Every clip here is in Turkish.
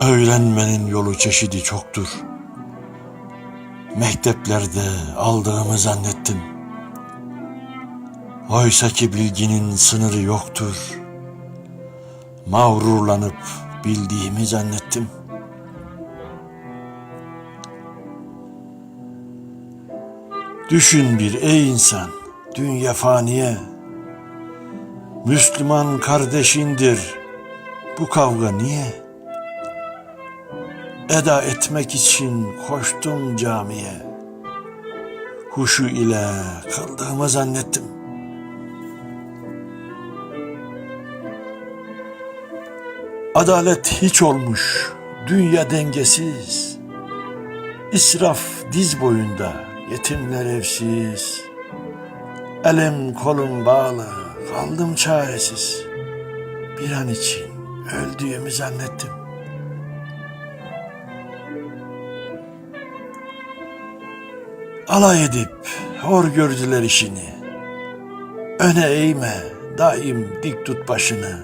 Öğrenmenin yolu çeşidi çoktur. Mekteplerde aldığımı zannettim. Oysa ki bilginin sınırı yoktur. Mağrurlanıp bildiğimi zannettim. Düşün bir ey insan, dünya faniye. Müslüman kardeşindir. Bu kavga niye? Eda etmek için koştum camiye. Huşu ile kıldığımı zannettim. Adalet hiç olmuş, dünya dengesiz. İsraf diz boyunda, yetimler evsiz. Elim kolum bağlı, kaldım çaresiz. Bir an için öldüğümü zannettim. Alay edip hor gördüler işini. Öne eğme, daim dik tut başını.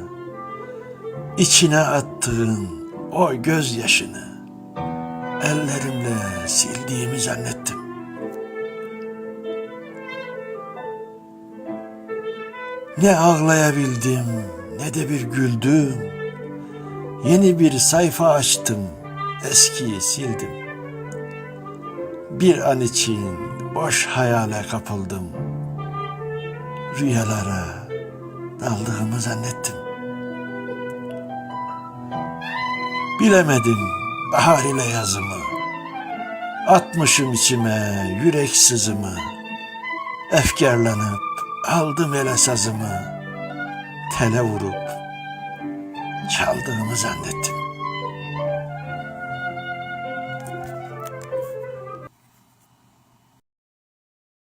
İçine attığın o gözyaşını ellerimle sildiğimi zannettim. Ne ağlayabildim ne de bir güldüm. Yeni bir sayfa açtım, eskiyi sildim. Bir an için boş hayale kapıldım. Rüyalara daldığımı zannettim. Bilemedim bahar ile yazımı. Atmışım içime yürek sızımı. Efkarlanıp aldım ele sazımı. Tele vurup çaldığımı zannettim.